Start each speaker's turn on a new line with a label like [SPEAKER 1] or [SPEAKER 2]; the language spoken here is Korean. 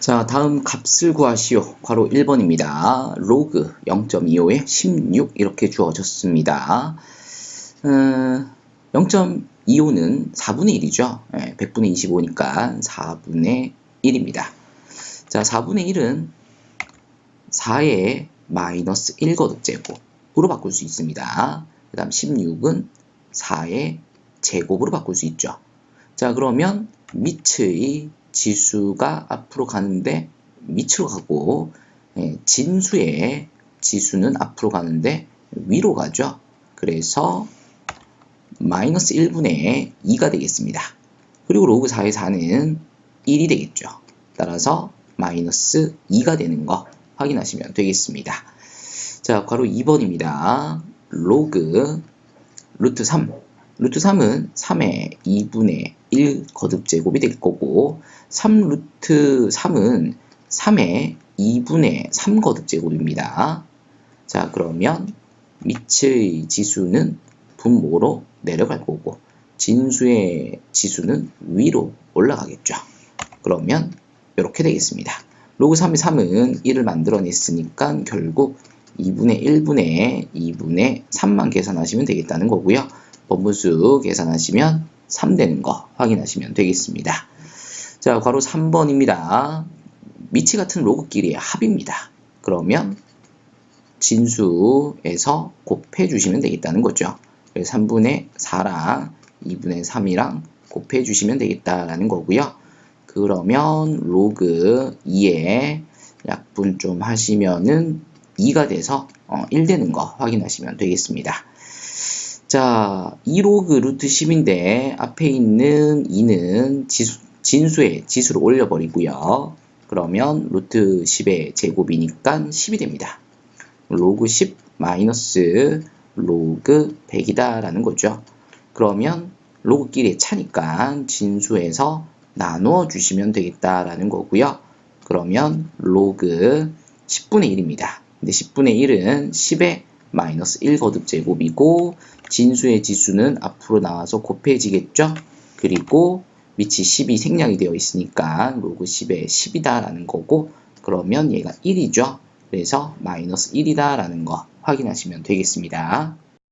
[SPEAKER 1] 자, 다음 값을 구하시오. 괄호 1번입니다. 로그 0.25에 16 이렇게 주어졌습니다. 어, 0.25는 4분의 1이죠. 예, 100분의 25니까 4분의 1입니다. 자, 4분의 1은 4의 마이너스 1거듭제곱으로 바꿀 수 있습니다. 그 다음 16은 4의 제곱으로 바꿀 수 있죠. 자, 그러면 밑의 지수가 앞으로 가는데 밑으로 가고 예, 진수의 지수는 앞으로 가는데 위로 가죠. 그래서 마이너스 1분의 2가 되겠습니다. 그리고 로그 4의 4는 1이 되겠죠. 따라서 마이너스 2가 되는 거 확인하시면 되겠습니다. 자, 괄호 2번입니다. 로그 루트 3 루트 3은 3의 2분의 1 거듭제곱이 될 거고 3 루트 3은 3의 2분의 3 거듭제곱입니다. 자 그러면 밑의 지수는 분모로 내려갈 거고 진수의 지수는 위로 올라가겠죠. 그러면 이렇게 되겠습니다. 로그 3의 3은 1을 만들어냈으니까 결국 2분의 1분의 2분의 3만 계산하시면 되겠다는 거고요. 번분수 계산하시면 3 되는 거 확인하시면 되겠습니다. 자, 괄호 3번입니다. 미치 같은 로그끼리의 합입니다. 그러면 진수에서 곱해 주시면 되겠다는 거죠. 3분의 4랑 2분의 3이랑 곱해 주시면 되겠다라는 거고요. 그러면 로그 2에 약분 좀 하시면은 2가 돼서 1 어, 되는 거 확인하시면 되겠습니다. 자, 2로그 루트 10인데 앞에 있는 2는 지수, 진수의 지수를 올려버리고요. 그러면 루트 10의 제곱이니까 10이 됩니다. 로그 10 마이너스 로그 100이다 라는 거죠. 그러면 로그끼리 차니까 진수에서 나누어 주시면 되겠다라는 거고요. 그러면 로그 10분의 1입니다. 근데 10분의 1은 10의 마이너스 1 거듭 제곱이고 진수의 지수는 앞으로 나와서 곱해지겠죠. 그리고 위치 10이 생략이 되어 있으니까 로그 10의 10이다 라는 거고 그러면 얘가 1이죠. 그래서 마이너스 1이다 라는 거 확인하시면 되겠습니다.